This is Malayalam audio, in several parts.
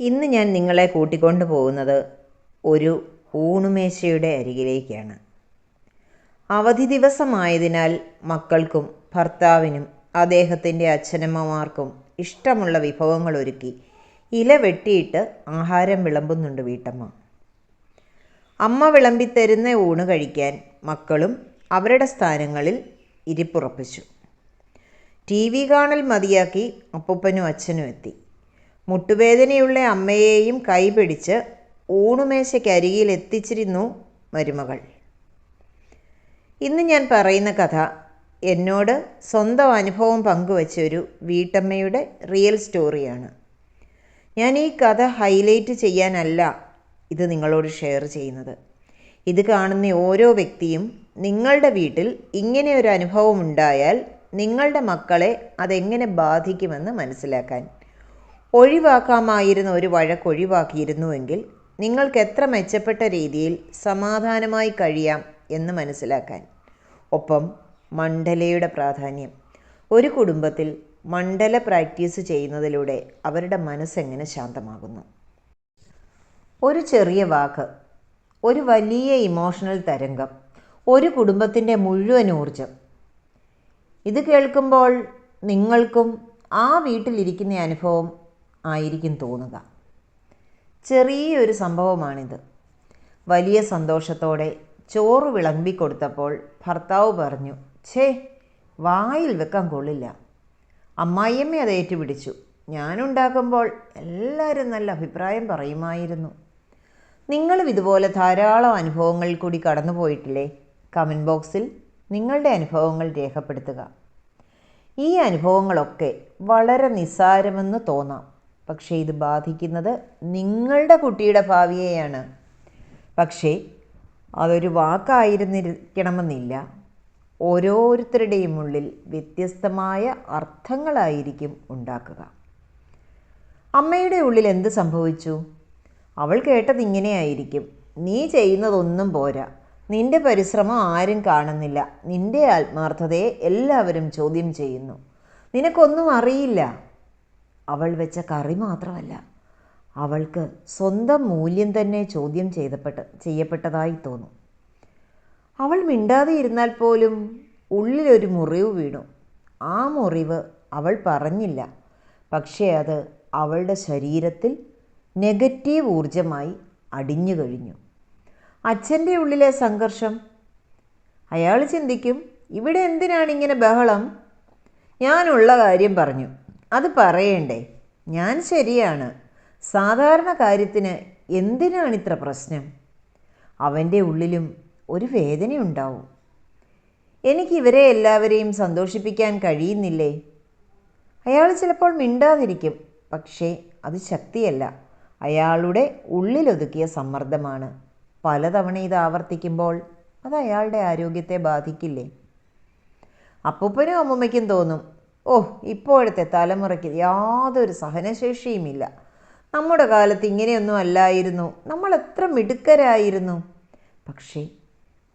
ഇന്ന് ഞാൻ നിങ്ങളെ കൂട്ടിക്കൊണ്ടു പോകുന്നത് ഒരു ഊണുമേശയുടെ അരികിലേക്കാണ്. അവധി ദിവസമായതിനാൽ മക്കൾക്കും ഭർത്താവിനും അദ്ദേഹത്തിന്റെ അച്ഛനമ്മമാർക്കും ഇഷ്ടമുള്ള വിഭവങ്ങൾ ഒരുക്കി ഇല വെട്ടിയിട്ട് ആഹാരം വിളമ്പുന്നുണ്ട് വീട്ടമ്മ. അമ്മ വിളമ്പിത്തരുന്ന ഊണ് കഴിക്കാൻ മക്കളും അവരുടെ സ്ഥാനങ്ങളിൽ ഇരിപ്പുറപ്പിച്ചു. ടി വി കാണൽ മതിയാക്കി അപ്പൂപ്പനും അച്ഛനും എത്തി. മുട്ടുവേദനയുള്ള അമ്മയെയും കൈപിടിച്ച് ഊണുമേശയ്ക്കരികിൽ എത്തിച്ചിരുന്നു മരുമകൾ. ഇന്ന് ഞാൻ പറയുന്ന കഥ എന്നോട് സ്വന്തം അനുഭവം പങ്കുവച്ച ഒരു വീട്ടമ്മയുടെ റിയൽ സ്റ്റോറിയാണ്. ഞാൻ ഈ കഥ ഹൈലൈറ്റ് ചെയ്യാനല്ല ഇത് നിങ്ങളോട് ഷെയർ ചെയ്യുന്നത്. ഇത് കാണുന്ന ഓരോ വ്യക്തിയും നിങ്ങളുടെ വീട്ടിൽ ഇങ്ങനെ ഒരു അനുഭവം ഉണ്ടായാൽ നിങ്ങളുടെ മക്കളെ അതെങ്ങനെ ബാധിക്കുമെന്ന് മനസ്സിലാക്കാൻ ഒഴിവാക്കാമായിരുന്ന ഒരു വഴക്ക് ഒഴിവാക്കിയിരുന്നുവെങ്കിൽ നിങ്ങൾക്ക് എത്ര മെച്ചപ്പെട്ട രീതിയിൽ സമാധാനമായി കഴിയാം എന്ന് മനസ്സിലാക്കാൻ. ഒപ്പം മണ്ഡലയുടെ പ്രാധാന്യം. ഒരു കുടുംബത്തിൽ മണ്ഡല പ്രാക്ടീസ് ചെയ്യുന്നതിലൂടെ അവരുടെ മനസ്സെങ്ങനെ ശാന്തമാകുന്നു? ഒരു ചെറിയ വാക്ക് ഒരു വലിയ ഇമോഷണൽ തരംഗം ഒരു കുടുംബത്തിന്റെ മുഴുവൻ ഊർജം ഇത് കേൾക്കുമ്പോൾ നിങ്ങൾക്കും ആ വീട്ടിലിരിക്കുന്ന അനുഭവം ആയിരിക്കും തോന്നുക. ചെറിയൊരു സംഭവമാണിത്. വലിയ സന്തോഷത്തോടെ ചോറ് വിളമ്പിക്കൊടുത്തപ്പോൾ ഭർത്താവ് പറഞ്ഞു ഛേ വായിൽ വെക്കാൻ കൊള്ളില്ല. അമ്മായിയമ്മ അത് ഏറ്റുപിടിച്ചു. ഞാനുണ്ടാക്കുമ്പോൾ എല്ലാവരും നല്ല അഭിപ്രായം പറയുമായിരുന്നു. നിങ്ങളും ഇതുപോലെ ധാരാളം അനുഭവങ്ങൾ കൂടി കടന്നുപോയിട്ടില്ലേ? കമന്റ് ബോക്സിൽ നിങ്ങളുടെ അനുഭവങ്ങൾ രേഖപ്പെടുത്തുക. ഈ അനുഭവങ്ങളൊക്കെ വളരെ നിസ്സാരമെന്ന് തോന്നാം. പക്ഷേ ഇത് ബാധിക്കുന്നത് നിങ്ങളുടെ കുട്ടിയുടെ ഭാവിയെയാണ്. പക്ഷേ അതൊരു വാക്കായിരുന്നിരിക്കണമെന്നില്ല. ഓരോരുത്തരുടെയും ഉള്ളിൽ വ്യത്യസ്തമായ അർത്ഥങ്ങളായിരിക്കും ഉണ്ടാക്കുക. അമ്മയുടെ ഉള്ളിൽ എന്ത് സംഭവിച്ചു? അവൾ കേട്ടത് ഇങ്ങനെയായിരിക്കും. നീ ചെയ്യുന്നതൊന്നും പോരാ. നിന്റെ പരിശ്രമം ആരും കാണുന്നില്ല. നിന്റെ ആത്മാർത്ഥതയെ എല്ലാവരും ചോദ്യം ചെയ്യുന്നു. നിനക്കൊന്നും അറിയില്ല. അവൾ വെച്ച കറി മാത്രമല്ല അവൾക്ക് സ്വന്തം മൂല്യം തന്നെ ചോദ്യം ചെയ്തപ്പെട്ട ചെയ്യപ്പെട്ടതായി തോന്നും. അവൾ മിണ്ടാതെ ഇരുന്നാൽ പോലും ഉള്ളിലൊരു മുറിവ് വീണു. ആ മുറിവ് അവൾ പറഞ്ഞില്ല. പക്ഷേ അത് അവളുടെ ശരീരത്തിൽ നെഗറ്റീവ് ഊർജമായി അടിഞ്ഞു കഴിഞ്ഞു. അച്ഛന്റെ ഉള്ളിലെ സംഘർഷം. അയാൾ ചിന്തിക്കും ഇവിടെ എന്തിനാണ് ഇങ്ങനെ ബഹളം? ഞാനുള്ള കാര്യം പറഞ്ഞു. അത് പറയണ്ടേ? ഞാൻ ശരിയാണ്. സാധാരണ കാര്യത്തിന് എന്തിനാണ് ഇത്ര പ്രശ്നം? അവന്റെ ഉള്ളിലും ഒരു വേദനയുണ്ടാവും. എനിക്ക് ഇവരെ എല്ലാവരെയും സന്തോഷിപ്പിക്കാൻ കഴിയുന്നില്ലേ? അയാൾ ചിലപ്പോൾ മിണ്ടാതിരിക്കും പക്ഷേ അത് ശക്തിയല്ല. അയാളുടെ ഉള്ളിലൊതുക്കിയ സമ്മർദ്ദമാണ്. പലതവണ ഇത് ആവർത്തിക്കുമ്പോൾ അത് അയാളുടെ ആരോഗ്യത്തെ ബാധിക്കില്ലേ? അപ്പൂപ്പനും അമ്മൂമ്മയ്ക്കും തോന്നും ഓ ഇപ്പോഴത്തെ തലമുറയ്ക്ക് യാതൊരു സഹനശേഷിയുമില്ല. നമ്മുടെ കാലത്ത് ഇങ്ങനെയൊന്നും അല്ലായിരുന്നു. നമ്മൾ എത്ര മിടുക്കരായിരുന്നു. പക്ഷേ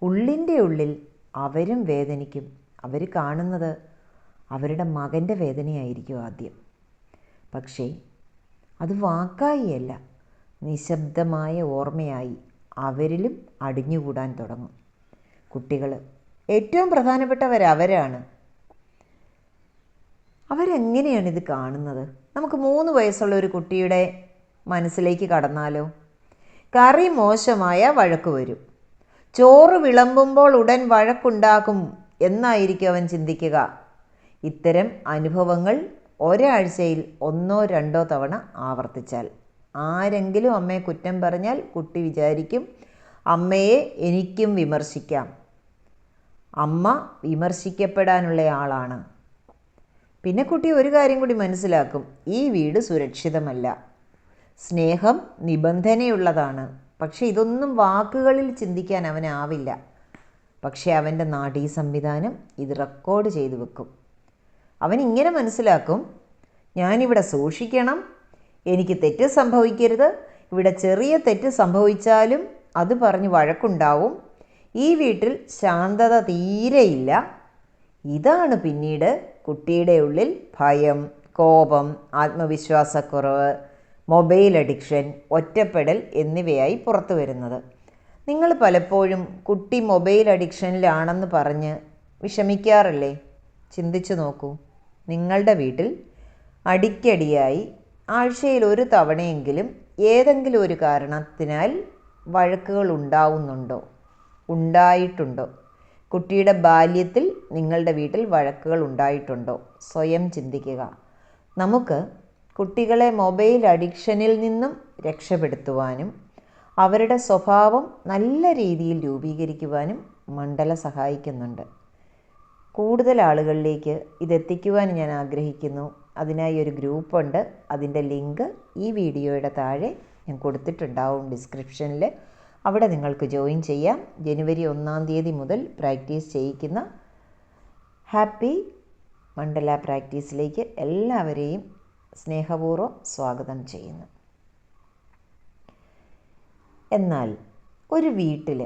ഉള്ളിന്റെ ഉള്ളിൽ അവരും വേദനിക്കും. അവർ കാണുന്നത് അവരുടെ മകന്റെ വേദനയായിരിക്കും ആദ്യം. പക്ഷേ അത് വാക്കായിയല്ല നിശബ്ദമായ ഓർമ്മയായി അവരിലും അടിഞ്ഞുകൂടാൻ തുടങ്ങും. കുട്ടികൾ ഏറ്റവും പ്രധാനപ്പെട്ടവർ അവരാണ് അവരെങ്ങനെയാണ് ഇത് കാണുന്നത്? നമുക്ക് മൂന്ന് വയസ്സുള്ള ഒരു കുട്ടിയുടെ മനസ്സിലേക്ക് കടന്നാലോ? കറി മോശമായ വഴക്ക് വരും. ചോറ് വിളമ്പുമ്പോൾ ഉടൻ വഴക്കുണ്ടാക്കും എന്നായിരിക്കും അവൻ ചിന്തിക്കുക. ഇത്തരം അനുഭവങ്ങൾ ഒരാഴ്ചയിൽ ഒന്നോ രണ്ടോ തവണ ആവർത്തിച്ചാൽ. ആരെങ്കിലും അമ്മയെ കുറ്റം പറഞ്ഞാൽ കുട്ടി വിചാരിക്കും അമ്മയെ എനിക്കും വിമർശിക്കാം. അമ്മ വിമർശിക്കപ്പെടാനുള്ള ആളാണ്. പിന്നെ കുട്ടി ഒരു കാര്യം കൂടി മനസ്സിലാക്കും ഈ വീട് സുരക്ഷിതമല്ല. സ്നേഹം നിബന്ധനയുള്ളതാണ്. പക്ഷേ ഇതൊന്നും വാക്കുകളിൽ ചിന്തിക്കാൻ അവനാവില്ല. പക്ഷേ അവന്റെ നാടീ സംവിധാനം ഇത് റെക്കോർഡ് ചെയ്തു വെക്കും. അവൻ ഇങ്ങനെ മനസ്സിലാക്കും ഞാനിവിടെ സൂക്ഷിക്കണം എനിക്ക് തെറ്റ് സംഭവിക്കരുത് ഇവിടെ ചെറിയ തെറ്റ് സംഭവിച്ചാലും അത് പറഞ്ഞ് വഴക്കുണ്ടാവും ഈ വീട്ടിൽ ശാന്തത തീരെയില്ല. ഇതാണ് പിന്നീട് കുട്ടിയുടെ ഉള്ളിൽ ഭയം കോപം ആത്മവിശ്വാസക്കുറവ് മൊബൈൽ അഡിക്ഷൻ ഒറ്റപ്പെടൽ എന്നിവയായി പുറത്തു വരുന്നത്. നിങ്ങൾ പലപ്പോഴും കുട്ടി മൊബൈൽ അഡിക്ഷനിലാണെന്ന് പറഞ്ഞ് വിഷമിക്കാറല്ലേ? ചിന്തിച്ചു നോക്കൂ. നിങ്ങളുടെ വീട്ടിൽ അടിക്കടിയായി ആഴ്ചയിൽ ഒരു തവണയെങ്കിലും ഏതെങ്കിലും ഒരു കാരണത്തിനാൽ വഴക്കുകൾ ഉണ്ടാവുന്നുണ്ടോ? ഉണ്ടായിട്ടുണ്ടോ? കുട്ടിയുടെ ബാല്യത്തിൽ നിങ്ങളുടെ വീട്ടിൽ വഴക്കുകൾ ഉണ്ടായിട്ടുണ്ടോ? സ്വയം ചിന്തിക്കുക. നമുക്ക് കുട്ടികളെ മൊബൈൽ അഡിക്ഷനിൽ നിന്നും രക്ഷപ്പെടുത്തുവാനും അവരുടെ സ്വഭാവം നല്ല രീതിയിൽ രൂപീകരിക്കുവാനും മണ്ഡല സഹായിക്കുന്നുണ്ട്. കൂടുതൽ ആളുകളിലേക്ക് ഇതെത്തിക്കുവാൻ ഞാൻ ആഗ്രഹിക്കുന്നു. അതിനായി ഒരു ഗ്രൂപ്പുണ്ട്. അതിന്റെ ലിങ്ക് ഈ വീഡിയോയുടെ താഴെ ഞാൻ കൊടുത്തിട്ടുണ്ടാവും ഡിസ്ക്രിപ്ഷനിൽ. അവിടെ നിങ്ങൾക്ക് ജോയിൻ ചെയ്യാം. ജനുവരി ഒന്നാം തീയതി മുതൽ പ്രാക്ടീസ് ചെയ്യിക്കുന്ന ഹാപ്പി മണ്ഡല പ്രാക്ടീസിലേക്ക് എല്ലാവരെയും സ്നേഹപൂർവം സ്വാഗതം ചെയ്യുന്നു. എന്നാൽ ഒരു വീട്ടിൽ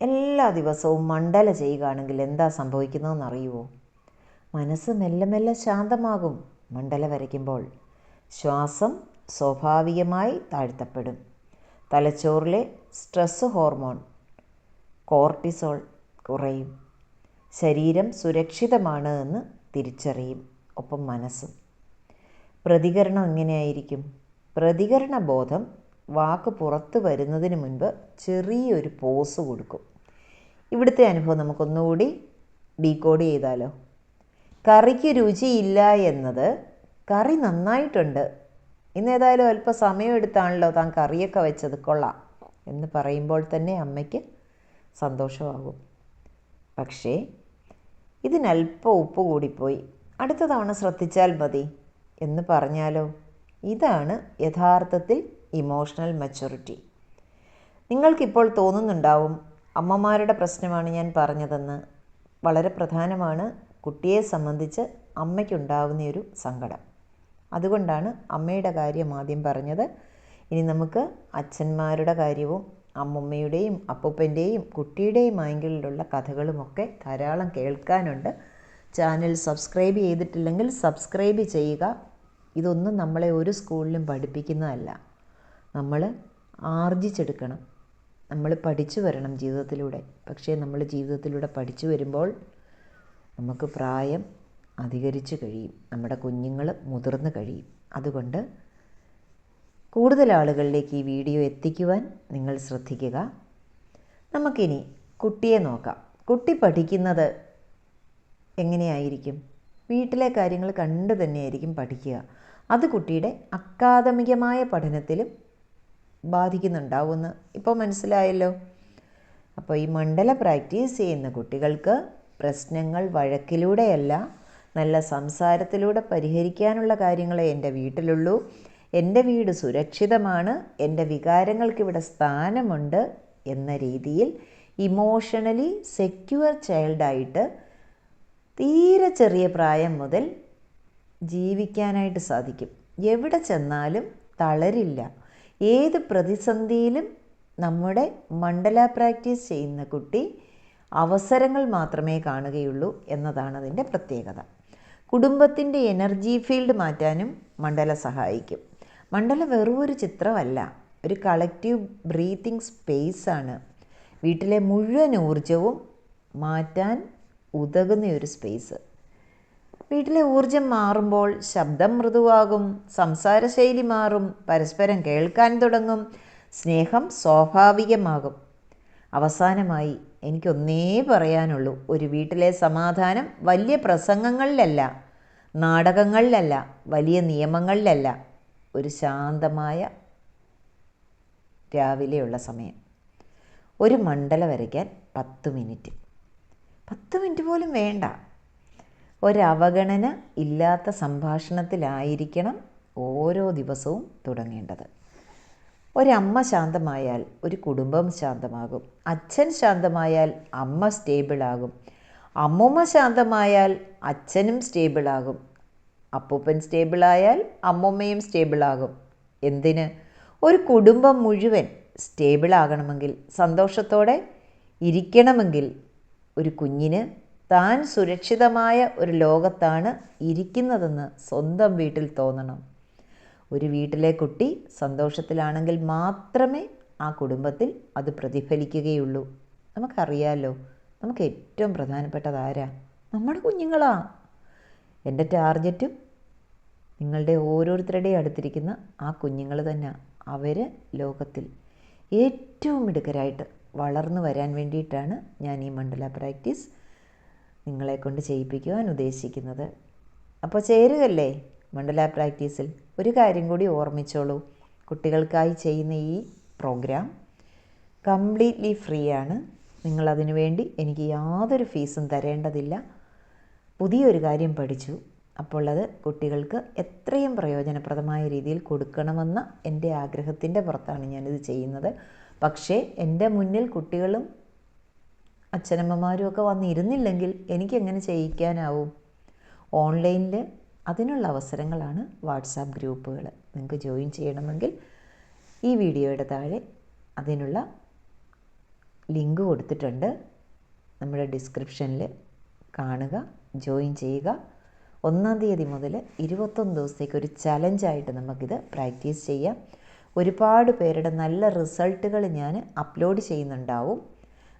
എല്ലാ ദിവസവും മണ്ഡല ചെയ്യുകയാണെങ്കിൽ എന്താ സംഭവിക്കുന്നതെന്ന് അറിയുമോ മനസ്സ് മെല്ലെ മെല്ലെ ശാന്തമാകും. മണ്ഡല വരയ്ക്കുമ്പോൾ ശ്വാസം സ്വാഭാവികമായി താഴ്ത്തപ്പെടും. തലച്ചോറിലെ സ്ട്രെസ് ഹോർമോൺ കോർട്ടിസോൾ കുറയും. ശരീരം സുരക്ഷിതമാണ് എന്ന് തിരിച്ചറിയും ഒപ്പം മനസ്സും. പ്രതികരണം എങ്ങനെയായിരിക്കും? പ്രതികരണ ബോധം വാക്ക് പുറത്ത് വരുന്നതിന് മുൻപ് ചെറിയൊരു പോസ് കൊടുക്കും. ഇവിടുത്തെ അനുഭവം നമുക്കൊന്നുകൂടി ഡീകോഡ് ചെയ്താലോ? കറിക്ക് രുചിയില്ല എന്നത് കറി നന്നായിട്ടുണ്ട് ഇന്ന് ഏതായാലും അല്പം സമയമെടുത്താണല്ലോ താൻ കറിയൊക്കെ വെച്ചത്. കൊള്ളാം എന്ന് പറയുമ്പോൾ തന്നെ അമ്മയ്ക്ക് സന്തോഷമാകും. പക്ഷേ ഇതിനല്പം ഉപ്പ് കൂടിപ്പോയി. അടുത്ത തവണ ശ്രദ്ധിച്ചാൽ മതി എന്ന് പറഞ്ഞാലോ? ഇതാണ് യഥാർത്ഥത്തിൽ ഇമോഷണൽ മെച്ചൂരിറ്റി നിങ്ങൾക്കിപ്പോൾ തോന്നുന്നുണ്ടാവും അമ്മമാരുടെ പ്രശ്നമാണ് ഞാൻ പറഞ്ഞതെന്ന്. വളരെ പ്രധാനമാണ് കുട്ടിയെ സംബന്ധിച്ച് അമ്മയ്ക്കുണ്ടാവുന്ന ഒരു സങ്കടം. അതുകൊണ്ടാണ് അമ്മയുടെ കാര്യം ആദ്യം പറഞ്ഞത്. ഇനി നമുക്ക് അച്ഛന്മാരുടെ കാര്യവും അമ്മുമ്മയുടെയും അപ്പൂപ്പന്റെയും കുട്ടിയുടെയും ആങ്കിളിലുള്ള കഥകളുമൊക്കെ ധാരാളം കേൾക്കാനുണ്ട്. ചാനൽ സബ്സ്ക്രൈബ് ചെയ്തിട്ടില്ലെങ്കിൽ സബ്സ്ക്രൈബ് ചെയ്യുക. ഇതൊന്നും നമ്മളെ ഒരു സ്കൂളിലും പഠിപ്പിക്കുന്നതല്ല. നമ്മൾ ആർജിച്ചെടുക്കണം. നമ്മൾ പഠിച്ചു വരണം ജീവിതത്തിലൂടെ. പക്ഷേ നമ്മൾ ജീവിതത്തിലൂടെ പഠിച്ചു വരുമ്പോൾ നമുക്ക് പ്രായം അധികരിച്ച് കഴിയും. നമ്മുടെ കുഞ്ഞുങ്ങൾ മുതിർന്നു കഴിയും. അതുകൊണ്ട് കൂടുതൽ ആളുകളിലേക്ക് ഈ വീഡിയോ എത്തിക്കുവാൻ നിങ്ങൾ ശ്രദ്ധിക്കുക. നമുക്കിനി കുട്ടിയെ നോക്കാം. കുട്ടി പഠിക്കുന്നത് എങ്ങനെയായിരിക്കും? വീട്ടിലെ കാര്യങ്ങൾ കണ്ട് തന്നെയായിരിക്കും പഠിക്കുക. അത് കുട്ടിയുടെ അക്കാദമികമായ പഠനത്തിലും ബാധിക്കുന്നുണ്ടാവുമെന്ന് ഇപ്പോൾ മനസ്സിലായല്ലോ. അപ്പോൾ ഈ മണ്ഡല പ്രാക്ടീസ് ചെയ്യുന്ന കുട്ടികൾക്ക് പ്രശ്നങ്ങൾ വഴക്കിലൂടെയല്ല നല്ല സംസാരത്തിലൂടെ പരിഹരിക്കാനുള്ള കാര്യങ്ങളെ എന്റെ വീട്ടിലുള്ളൂ. എന്റെ വീട് സുരക്ഷിതമാണ്. എന്റെ വികാരങ്ങൾക്കിവിടെ സ്ഥാനമുണ്ട് എന്ന രീതിയിൽ ഇമോഷണലി സെക്യൂർ ചൈൽഡായിട്ട് തീരെ ചെറിയ പ്രായം മുതൽ ജീവിക്കാനായിട്ട് സാധിക്കും. എവിടെ ചെന്നാലും തളരില്ല. ഏത് പ്രതിസന്ധിയിലും നമ്മുടെ മണ്ഡല പ്രാക്ടീസ് ചെയ്യുന്ന കുട്ടി അവസരങ്ങൾ മാത്രമേ കാണുകയുള്ളൂ എന്നതാണ് അതിന്റെ പ്രത്യേകത. കുടുംബത്തിന്റെ എനർജി ഫീൽഡ് മാറ്റാനും മണ്ഡല സഹായിക്കും. മണ്ഡല വെറും ഒരു ചിത്രമല്ല ഒരു കളക്റ്റീവ് ബ്രീത്തിങ് സ്പേസാണ് വീട്ടിലെ മുഴുവൻ ഊർജവും മാറ്റാൻ ഉതകുന്ന ഒരു സ്പേസ് വീട്ടിലെ ഊർജം മാറുമ്പോൾ ശബ്ദം മൃദുവാകും സംസാരശൈലി മാറും പരസ്പരം കേൾക്കാൻ തുടങ്ങും സ്നേഹം സ്വാഭാവികമാകും. അവസാനമായി എനിക്കൊന്നേ പറയാനുള്ളൂ. ഒരു വീട്ടിലെ സമാധാനം വലിയ പ്രസംഗങ്ങളിലല്ല നാടകങ്ങളിലല്ല വലിയ നിയമങ്ങളിലല്ല. ഒരു ശാന്തമായ രാവിലെയുള്ള സമയം. ഒരു മണ്ഡല വരയ്ക്കാൻ പത്ത് മിനിറ്റ്. പത്ത് മിനിറ്റ് പോലും വേണ്ട. ഒരവഗണന ഇല്ലാത്ത സംഭാഷണത്തിലായിരിക്കണം ഓരോ ദിവസവും തുടങ്ങേണ്ടത്. ഒരമ്മ ശാന്തമായാൽ ഒരു കുടുംബം ശാന്തമാകും. അച്ഛൻ ശാന്തമായാൽ അമ്മ സ്റ്റേബിളാകും. അമ്മുമ്മ ശാന്തമായാൽ അച്ഛനും സ്റ്റേബിളാകും. അപ്പൂപ്പൻ സ്റ്റേബിളായാൽ അമ്മുമ്മയും സ്റ്റേബിളാകും. എന്തിന്? ഒരു കുടുംബം മുഴുവൻ സ്റ്റേബിളാകണമെങ്കിൽ സന്തോഷത്തോടെ ഇരിക്കണമെങ്കിൽ ഒരു കുഞ്ഞിന് താൻ സുരക്ഷിതമായ ഒരു ലോകത്താണ് ഇരിക്കുന്നതെന്ന് സ്വന്തം വീട്ടിൽ തോന്നണം. ഒരു വീട്ടിലെ കുട്ടി സന്തോഷത്തിലാണെങ്കിൽ മാത്രമേ ആ കുടുംബത്തിൽ അത് പ്രതിഫലിക്കുകയുള്ളൂ. നമുക്കറിയാലോ നമുക്ക് ഏറ്റവും പ്രധാനപ്പെട്ടത് ആരാ? നമ്മുടെ കുഞ്ഞുങ്ങളാ. എന്റെ ടാർഗറ്റും നിങ്ങളുടെ ഓരോരുത്തരുടെയും അടുത്തിരിക്കുന്ന ആ കുഞ്ഞുങ്ങൾ തന്നെ. അവർ ലോകത്തിൽ ഏറ്റവും മിടുക്കരായിട്ട് വളർന്നു വരാൻ വേണ്ടിയിട്ടാണ് ഞാൻ ഈ മണ്ഡല പ്രാക്ടീസ് നിങ്ങളെ കൊണ്ട് ചെയ്യിപ്പിക്കുവാൻ ഉദ്ദേശിക്കുന്നത്. അപ്പോൾ ചേരുകല്ലേ മണ്ഡല പ്രാക്ടീസിൽ ഒരു കാര്യം കൂടി ഓർമ്മിച്ചോളൂ. കുട്ടികൾക്കായി ചെയ്യുന്ന ഈ പ്രോഗ്രാം കംപ്ലീറ്റ്ലി ഫ്രീ ആണ് നിങ്ങളതിനു വേണ്ടി എനിക്ക് യാതൊരു ഫീസും തരേണ്ടതില്ല. പുതിയൊരു കാര്യം പഠിച്ചു. അപ്പോൾ അത് കുട്ടികൾക്ക് എത്രയും പ്രയോജനപ്രദമായ രീതിയിൽ കൊടുക്കണമെന്ന എന്റെ ആഗ്രഹത്തിന്റെ പുറത്താണ് ഞാനിത് ചെയ്യുന്നത്. പക്ഷേ എന്റെ മുന്നിൽ കുട്ടികളും അച്ഛനമ്മമാരും ഒക്കെ വന്നിരുന്നില്ലെങ്കിൽ എനിക്കെങ്ങനെ ചെയ്യിക്കാനാവും? ഓൺലൈനിൽ അതിനുള്ള അവസരങ്ങളാണ് വാട്സാപ്പ് ഗ്രൂപ്പുകൾ. നിങ്ങൾക്ക് ജോയിൻ ചെയ്യണമെങ്കിൽ ഈ വീഡിയോയുടെ താഴെ അതിനുള്ള ലിങ്ക് കൊടുത്തിട്ടുണ്ട്. നമ്മുടെ ഡിസ്ക്രിപ്ഷനിൽ കാണുക ജോയിൻ ചെയ്യുക. ഒന്നാം തീയതി മുതൽ ഇരുപത്തൊന്ന് ദിവസത്തേക്ക് ഒരു ചലഞ്ചായിട്ട് നമുക്കിത് പ്രാക്ടീസ് ചെയ്യാം. ഒരുപാട് പേരുടെ നല്ല റിസൾട്ടുകൾ ഞാൻ അപ്ലോഡ് ചെയ്യുന്നുണ്ടാവും.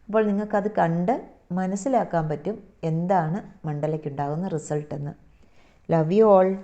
അപ്പോൾ നിങ്ങൾക്കത് കണ്ട് മനസ്സിലാക്കാൻ പറ്റും എന്താണ് മണ്ഡലയ്ക്കുണ്ടാകുന്ന റിസൾട്ടെന്ന്. love you all